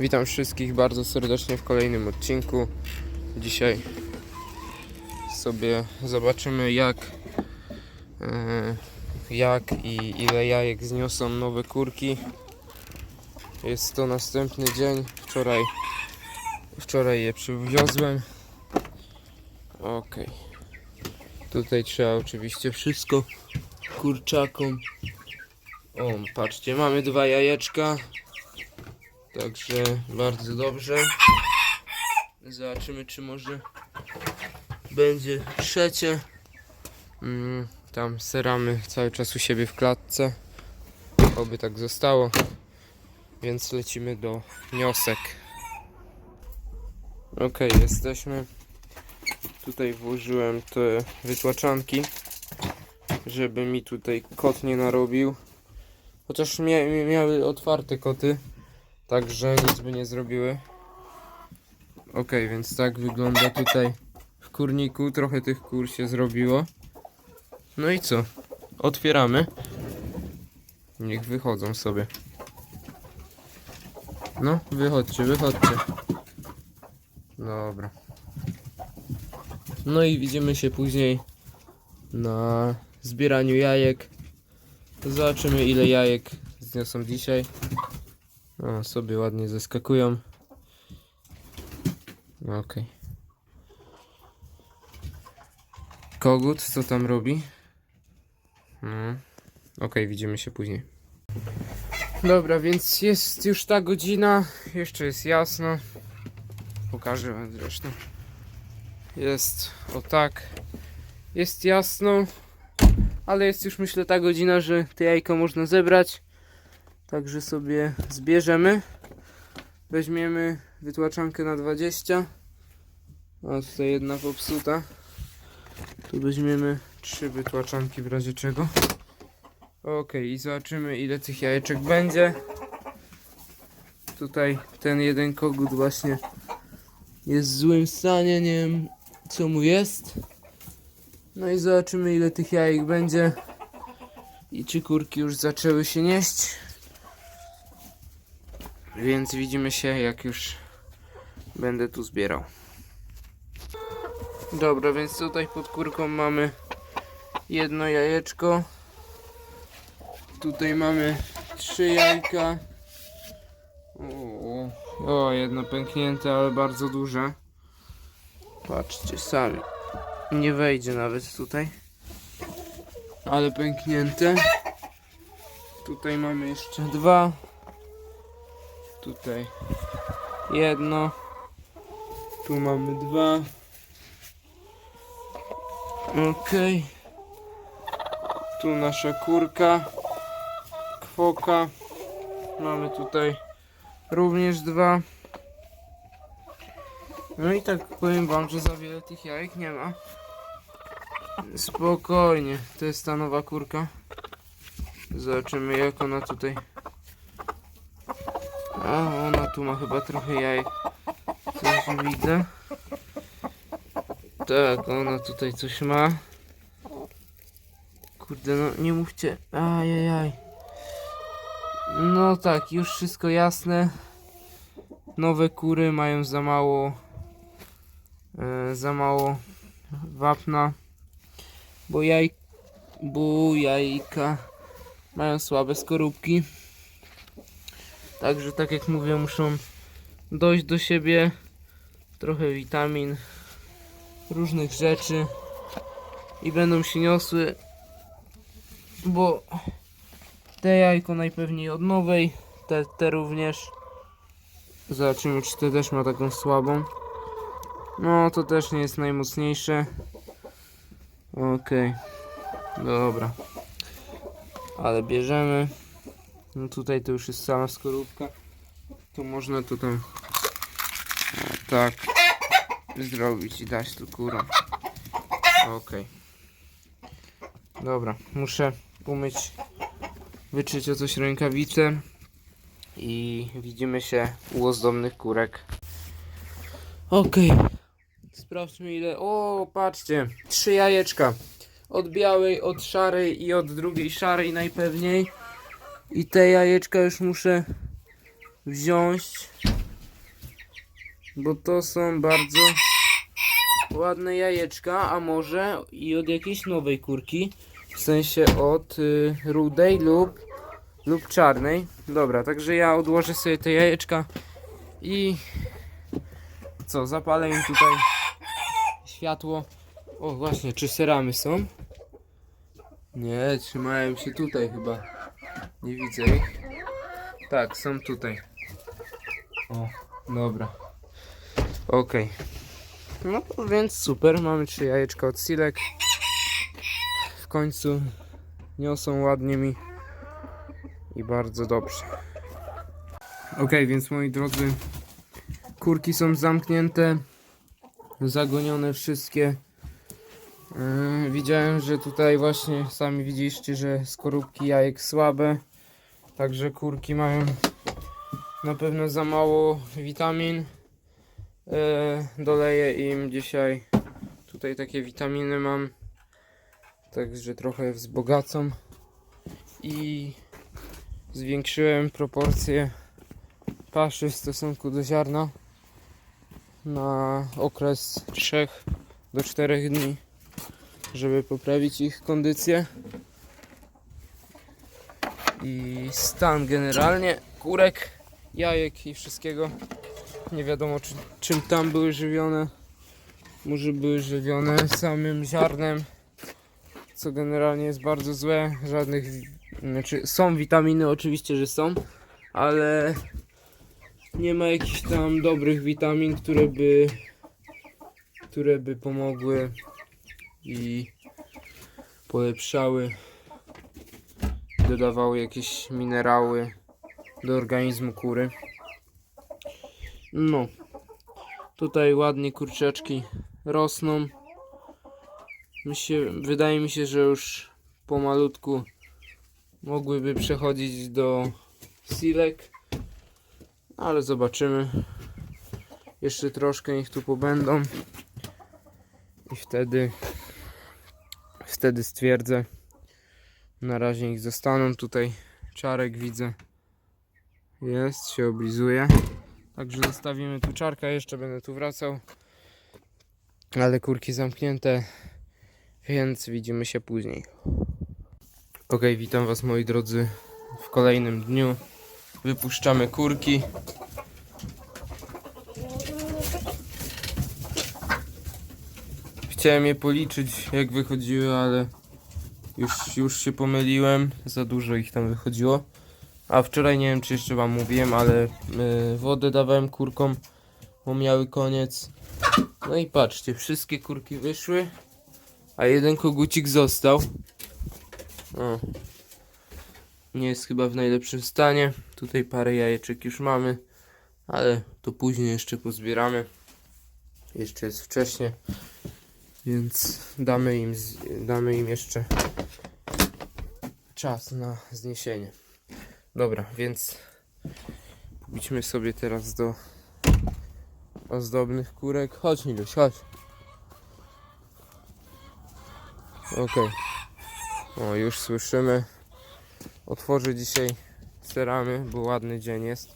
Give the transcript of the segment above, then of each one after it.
Witam wszystkich bardzo serdecznie w kolejnym odcinku. Dzisiaj sobie zobaczymy jak e, jak i ile jajek zniosą nowe kurki. Jest to następny dzień. Wczoraj wczoraj je przywiozłem. Ok. Tutaj trzeba oczywiście wszystko kurczakom. O, patrzcie, mamy dwa jajeczka. Także bardzo dobrze. Zobaczymy, czy może będzie trzecie. Mm, tam seramy cały czas u siebie w klatce. Oby tak zostało. Więc lecimy do wniosek. Ok, jesteśmy. Tutaj włożyłem te wytłaczanki, żeby mi tutaj kot nie narobił. Chociaż mia miały otwarte koty. Także nic by nie zrobiły. Ok, więc tak wygląda tutaj w kurniku. Trochę tych kur się zrobiło. No i co? Otwieramy. Niech wychodzą sobie. No, wychodźcie, wychodźcie. Dobra. No i widzimy się później na zbieraniu jajek. Zobaczymy ile jajek zniosą dzisiaj. O, sobie ładnie zeskakują. Okej. Kogut, co tam robi? No. Okej, widzimy się później. Dobra, więc jest już ta godzina. Jeszcze jest jasno. Pokażę wam zresztą. Jest o tak. Jest jasno. Ale jest już myślę ta godzina, że te jajka można zebrać. Także sobie zbierzemy. Weźmiemy wytłaczankę na 20. A tutaj jedna popsuta. Tu weźmiemy trzy wytłaczanki w razie czego. Ok, i zobaczymy ile tych jajeczek będzie. Tutaj ten jeden kogut właśnie jest w złym stanie, nie wiem co mu jest. No i zobaczymy ile tych jajek będzie. I czy kurki już zaczęły się nieść. Więc widzimy się jak już będę tu zbierał. Dobra, więc tutaj pod kurką mamy jedno jajeczko. Tutaj mamy trzy jajka. O, jedno pęknięte, ale bardzo duże. Patrzcie sami. Nie wejdzie nawet tutaj. Ale pęknięte. Tutaj mamy jeszcze dwa. Tutaj jedno. Tu mamy dwa. Okej. Tu nasza kurka. Kwoka. Mamy tutaj również dwa. No i tak powiem wam, że za wiele tych jajek nie ma. Spokojnie. To jest ta nowa kurka. Zobaczymy jak ona tutaj a ona tu ma chyba trochę jajek. Coś widzę. Tak, ona tutaj coś ma. Kurde, no nie mówcie. Ajajaj. No tak, już wszystko jasne. Nowe kury mają za mało. E, za mało wapna. Bo jaj. Bo jajka mają słabe skorupki. Także tak jak mówię, muszą dojść do siebie. Trochę witamin, różnych rzeczy i będą się niosły, bo te jajko najpewniej od nowej, te, te również. Zobaczymy, czy te też ma taką słabą. No, to też nie jest najmocniejsze. Okej, dobra. Ale bierzemy. No tutaj to już jest sama skorupka. To można to tam tak zrobić i dać tu kurą. Okej. Dobra, muszę umyć, wyczyć o coś rękawice i widzimy się u ozdobnych kurek. Okej. Sprawdźmy ile. O, patrzcie. Trzy jajeczka. Od białej, od szarej i od drugiej szarej najpewniej. I te jajeczka już muszę wziąć. Bo to są bardzo ładne jajeczka, a może i od jakiejś nowej kurki. W sensie od y, rudej lub, lub czarnej. Dobra, także ja odłożę sobie te jajeczka i co, zapalę im tutaj światło. O właśnie, czy seramy są? Nie, trzymają się tutaj chyba. Nie widzę ich. Tak, są tutaj. O, dobra. Okej. No to więc super, mamy trzy jajeczka od silek. W końcu niosą ładnie mi i bardzo dobrze. Okej, więc moi drodzy, kurki są zamknięte, zagonione wszystkie. Yy, widziałem, że tutaj właśnie sami widzieliście, że skorupki jajek słabe, także kurki mają na pewno za mało witamin. E, doleję im dzisiaj tutaj takie witaminy mam także trochę wzbogacą i zwiększyłem proporcje paszy w stosunku do ziarna na okres 3 do 4 dni żeby poprawić ich kondycję i stan generalnie kurek, jajek i wszystkiego nie wiadomo czy, czym tam były żywione. Może były żywione samym ziarnem, co generalnie jest bardzo złe. Żadnych, znaczy są witaminy, oczywiście, że są, ale nie ma jakichś tam dobrych witamin, które by, które by pomogły i polepszały, dodawały jakieś minerały do organizmu kury. No. Tutaj ładnie kurczaczki rosną. Mi się, wydaje mi się, że już pomalutku mogłyby przechodzić do silek. Ale zobaczymy. Jeszcze troszkę niech tu pobędą. I wtedy wtedy stwierdzę. Na razie ich zostaną tutaj. Czarek widzę. Jest, się oblizuje. Także zostawimy tu czarka, jeszcze będę tu wracał. Ale kurki zamknięte, więc widzimy się później. Ok, witam Was moi drodzy w kolejnym dniu. Wypuszczamy kurki. Chciałem je policzyć jak wychodziły, ale już, już się pomyliłem. Za dużo ich tam wychodziło. A wczoraj nie wiem czy jeszcze wam mówiłem, ale y, wodę dawałem kurkom, bo miały koniec. No i patrzcie, wszystkie kurki wyszły, a jeden kogucik został. O. Nie jest chyba w najlepszym stanie. Tutaj parę jajeczek już mamy, ale to później jeszcze pozbieramy. Jeszcze jest wcześnie, więc damy im, damy im jeszcze czas na zniesienie. Dobra, więc idźmy sobie teraz do ozdobnych kurek. Chodź Miluś, chodź. Okej. O, już słyszymy. Otworzę dzisiaj steramy, bo ładny dzień jest.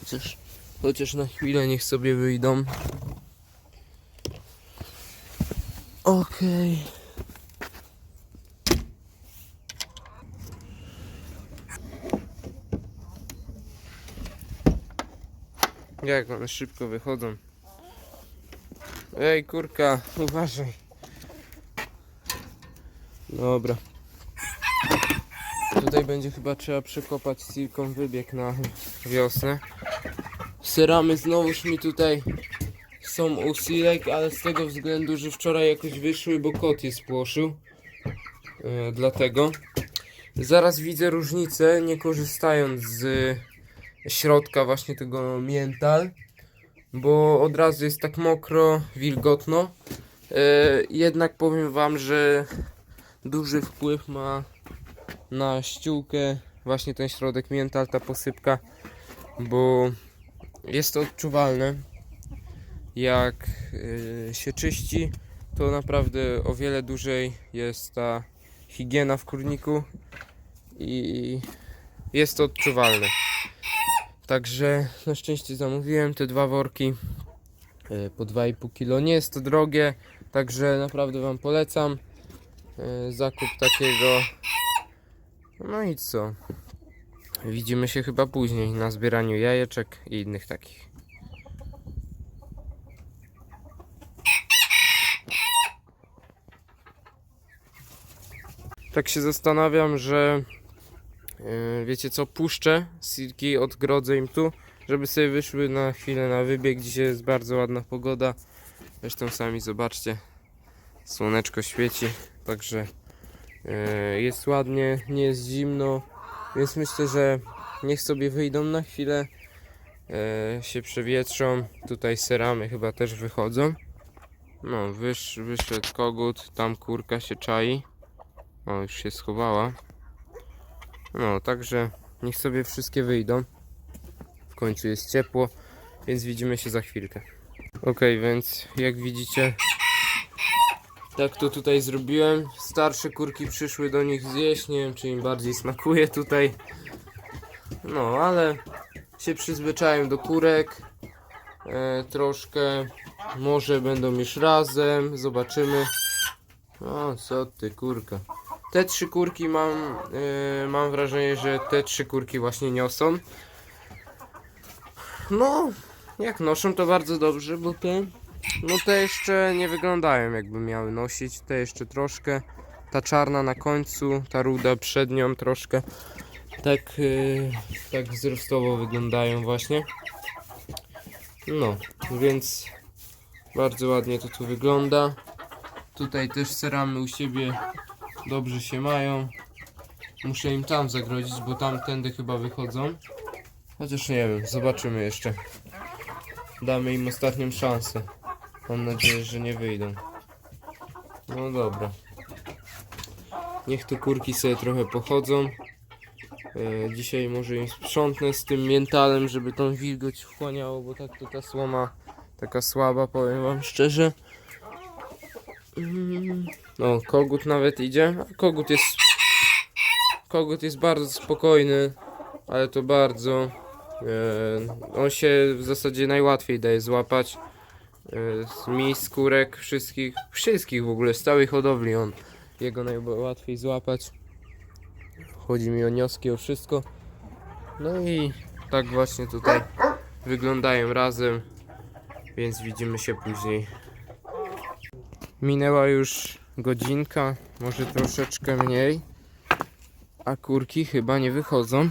Chociaż, chociaż na chwilę niech sobie wyjdą. Okej. Jak one szybko wychodzą. Ej, kurka, uważaj. Dobra. Tutaj będzie chyba trzeba przekopać silką wybieg na wiosnę. Seramy znowuż mi tutaj są u silek, ale z tego względu, że wczoraj jakoś wyszły, bo kot je spłoszył. E, dlatego. Zaraz widzę różnicę, nie korzystając z środka właśnie tego miętal, bo od razu jest tak mokro, wilgotno. E, jednak powiem wam, że duży wpływ ma na ściółkę właśnie ten środek miętal, ta posypka, bo jest to odczuwalne. Jak e, się czyści, to naprawdę o wiele dłużej jest ta higiena w kurniku i jest to odczuwalne. Także na szczęście zamówiłem te dwa worki. e, po 2,5 kg. Nie jest to drogie, także naprawdę Wam polecam e, zakup takiego. No i co? Widzimy się chyba później na zbieraniu jajeczek i innych takich. Tak się zastanawiam, że e, wiecie co, puszczę silki, odgrodzę im tu, żeby sobie wyszły na chwilę na wybieg. Dzisiaj jest bardzo ładna pogoda. Zresztą sami zobaczcie, słoneczko świeci, także e, jest ładnie, nie jest zimno, więc myślę, że niech sobie wyjdą na chwilę, e, się przewietrzą. Tutaj seramy chyba też wychodzą. No, wysz, wyszedł kogut, tam kurka się czai. O, już się schowała. No, także niech sobie wszystkie wyjdą. W końcu jest ciepło, więc widzimy się za chwilkę. Ok, więc jak widzicie, tak to tutaj zrobiłem. Starsze kurki przyszły do nich zjeść. Nie wiem, czy im bardziej smakuje tutaj. No, ale się przyzwyczaiłem do kurek. E, troszkę. Może będą już razem. Zobaczymy. O, co ty, kurka. Te trzy kurki mam, e, mam wrażenie, że te trzy kurki właśnie niosą. No, jak noszą to bardzo dobrze, bo te, no te jeszcze nie wyglądają jakby miały nosić. Te jeszcze troszkę. Ta czarna na końcu, ta ruda przed nią troszkę. Tak, e, tak wzrostowo wyglądają właśnie. No, więc bardzo ładnie to tu wygląda. Tutaj też seramy u siebie dobrze się mają. Muszę im tam zagrodzić, bo tamtędy chyba wychodzą. Chociaż nie wiem, zobaczymy jeszcze. Damy im ostatnią szansę. Mam nadzieję, że nie wyjdą. No dobra. Niech tu kurki sobie trochę pochodzą. E, dzisiaj może im sprzątnę z tym miętalem, żeby tą wilgoć wchłaniało, bo tak to ta słoma taka słaba, powiem wam szczerze. No, kogut nawet idzie. Kogut jest. Kogut jest bardzo spokojny, ale to bardzo. E, on się w zasadzie najłatwiej daje złapać. E, mi, skórek, wszystkich, wszystkich w ogóle, z całej hodowli on. Jego najłatwiej złapać. Chodzi mi o nioski, o wszystko. No i tak właśnie tutaj wyglądają razem, więc widzimy się później. Minęła już godzinka, może troszeczkę mniej. A kurki chyba nie wychodzą.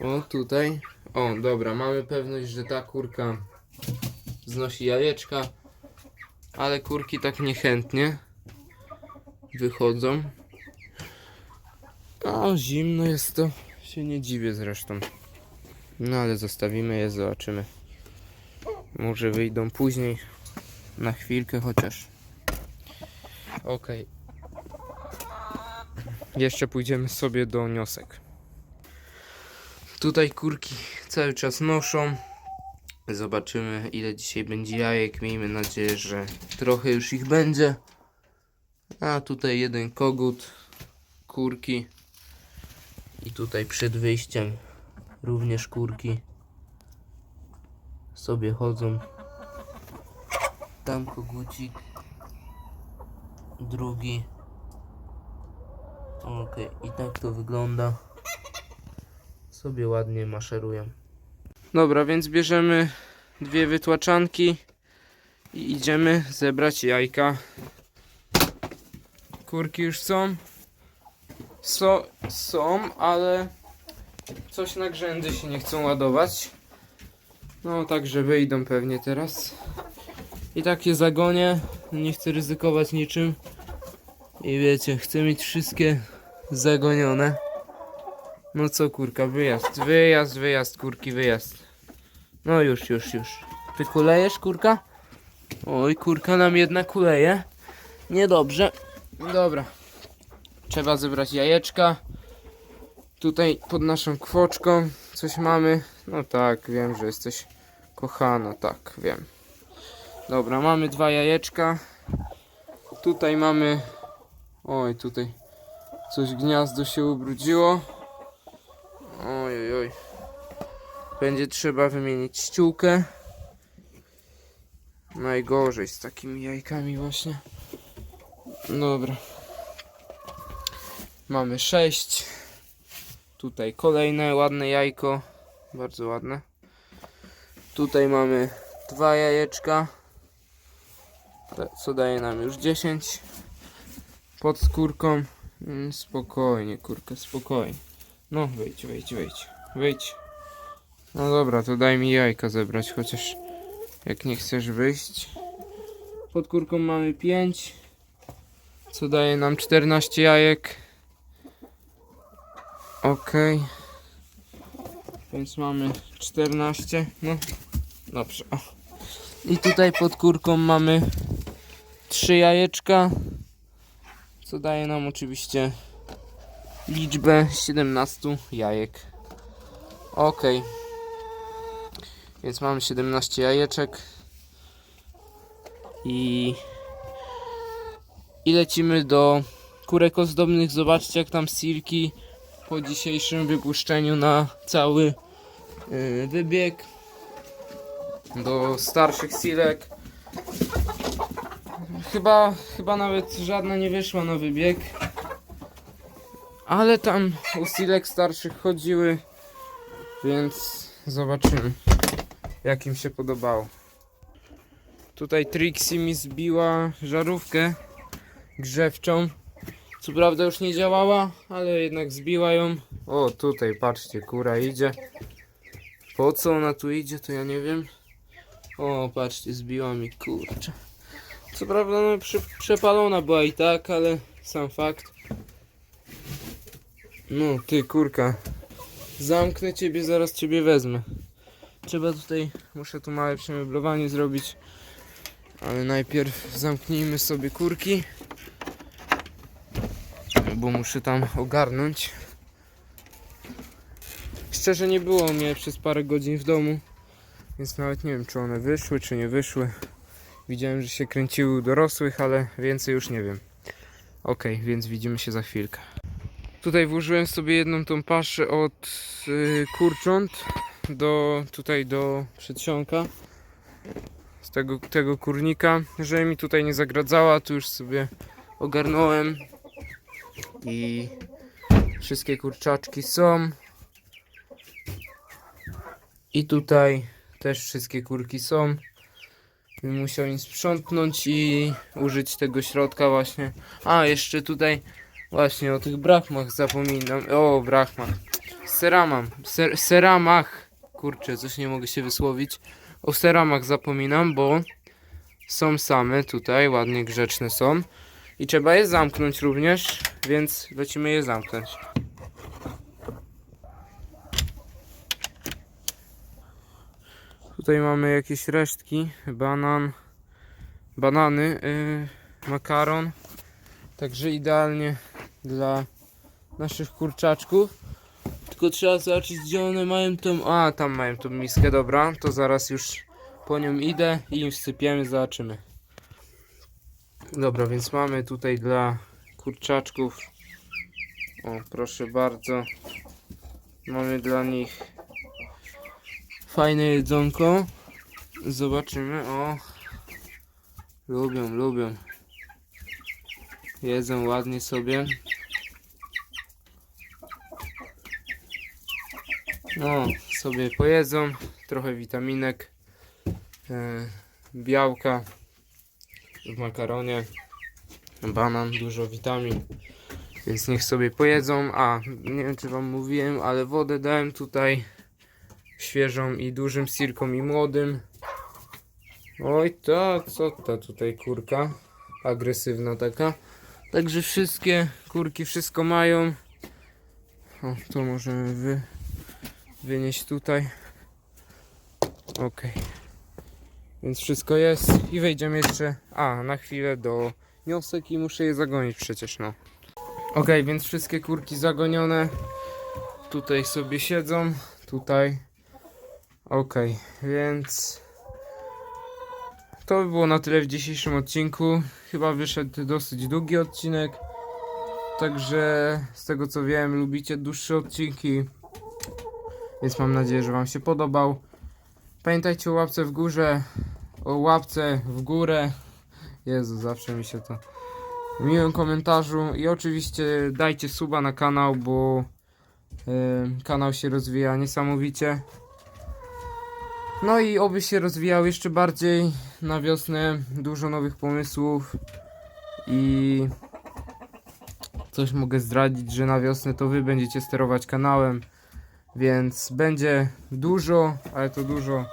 O, tutaj. O, dobra, mamy pewność, że ta kurka znosi jajeczka. Ale kurki tak niechętnie wychodzą. O, zimno jest to. Się nie dziwię zresztą. No ale zostawimy je, zobaczymy. Może wyjdą później. Na chwilkę chociaż. Okej. Jeszcze pójdziemy sobie do niosek. Tutaj kurki cały czas noszą. Zobaczymy ile dzisiaj będzie jajek. Miejmy nadzieję, że trochę już ich będzie. A tutaj jeden kogut, kurki. I tutaj przed wyjściem również kurki sobie chodzą. Tam kogucik. Drugi. Okej, i tak to wygląda. Sobie ładnie maszerują. Dobra, więc bierzemy dwie wytłaczanki i idziemy zebrać jajka. Kurki już są. So, są, ale coś na grzędy się nie chcą ładować. No, także wyjdą pewnie teraz. I takie zagonie. Nie chcę ryzykować niczym. I wiecie, chcę mieć wszystkie zagonione. No co kurka, wyjazd, wyjazd, wyjazd, kurki, wyjazd. No już, już, już. Ty kulejesz, kurka? Oj, kurka nam jednak kuleje. Niedobrze. Dobra. Trzeba zebrać jajeczka. Tutaj pod naszą kwoczką coś mamy. No tak, wiem, że jesteś kochana, tak, wiem. Dobra, mamy dwa jajeczka. Tutaj mamy. Oj, tutaj coś gniazdo się ubrudziło. Oj, oj, oj. Będzie trzeba wymienić ściółkę. Najgorzej z takimi jajkami właśnie. Dobra. Mamy sześć. Tutaj kolejne ładne jajko. Bardzo ładne. Tutaj mamy dwa jajeczka. Co daje nam już 10. Pod skórką. Mm, Spokojnie, kurka, spokojnie. No, wejdź, wejdź, wejdź. Wejdź. No dobra, to daj mi jajka zebrać, chociaż jak nie chcesz wyjść. Pod kurką mamy 5, co daje nam 14 jajek. Ok. Więc mamy 14. No, dobrze. I tutaj pod kurką mamy 3 jajeczka, co daje nam oczywiście liczbę 17 jajek. Ok. Więc mamy 17 jajeczek. I, I lecimy do kurek ozdobnych. Zobaczcie jak tam silki po dzisiejszym wypuszczeniu na cały yy, wybieg. Do starszych silek. Chyba, chyba nawet żadna nie wyszła na wybieg. Ale tam u silek starszych chodziły. Więc zobaczymy jak im się podobało. Tutaj Trixie mi zbiła żarówkę grzewczą. Co prawda już nie działała, ale jednak zbiła ją. O, tutaj patrzcie, kura idzie. Po co ona tu idzie, to ja nie wiem. O, patrzcie, zbiła mi kurczę. Co prawda, no, przepalona była i tak, ale sam fakt. No, ty kurka. Zamknę ciebie, zaraz ciebie wezmę. Trzeba tutaj, muszę tu małe przemeblowanie zrobić. Ale najpierw zamknijmy sobie kurki. Bo muszę tam ogarnąć. Szczerze nie było mnie przez parę godzin w domu. Więc nawet nie wiem czy one wyszły czy nie wyszły. Widziałem, że się kręciły dorosłych, ale więcej już nie wiem. Ok, więc widzimy się za chwilkę. Tutaj włożyłem sobie jedną tą paszę od y, kurcząt do tutaj do przedsionka z tego, tego kurnika, że mi tutaj nie zagradzała, tu już sobie ogarnąłem i wszystkie kurczaczki są i tutaj też wszystkie kurki są Bym musiał im sprzątnąć i użyć tego środka właśnie. A jeszcze tutaj właśnie o tych brachmach zapominam. O brachmach. Seramam. Ser, seramach. Kurczę coś nie mogę się wysłowić. O seramach zapominam, bo są same tutaj, ładnie grzeczne są. I trzeba je zamknąć również, więc lecimy je zamknąć. Tutaj mamy jakieś resztki, banan, banany, yy, makaron. Także idealnie dla naszych kurczaczków. Tylko trzeba zobaczyć, gdzie one mają tą. A, tam mają tą miskę, dobra. To zaraz już po nią idę i im wsypiemy, zobaczymy. Dobra, więc mamy tutaj dla kurczaczków. O, proszę bardzo. Mamy dla nich fajne jedzonko. Zobaczymy. O, lubią, lubią. Jedzą ładnie sobie. No, sobie pojedzą, trochę witaminek, e, białka w makaronie, banan, dużo witamin, więc niech sobie pojedzą. A, nie wiem czy wam mówiłem, ale wodę dałem tutaj świeżą i dużym sirkom i młodym. Oj, to co to tutaj kurka, agresywna taka. Także wszystkie kurki wszystko mają. O, to możemy wy wynieść tutaj. Ok. Więc wszystko jest i wejdziemy jeszcze, a na chwilę do niosek i muszę je zagonić przecież no. Ok, więc wszystkie kurki zagonione. Tutaj sobie siedzą, tutaj. Ok, więc to by było na tyle w dzisiejszym odcinku. Chyba wyszedł dosyć długi odcinek. Także z tego co wiem, lubicie dłuższe odcinki. Więc mam nadzieję, że Wam się podobał. Pamiętajcie o łapce w górze, o łapce w górę. Jezu, zawsze mi się to miłym komentarzu i oczywiście dajcie suba na kanał, bo y, kanał się rozwija niesamowicie. No i oby się rozwijał jeszcze bardziej na wiosnę, dużo nowych pomysłów. I coś mogę zdradzić, że na wiosnę to wy będziecie sterować kanałem, więc będzie dużo, ale to dużo.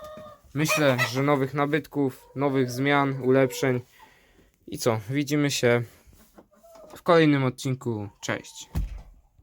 Myślę, że nowych nabytków, nowych zmian, ulepszeń. I co, widzimy się w kolejnym odcinku, cześć.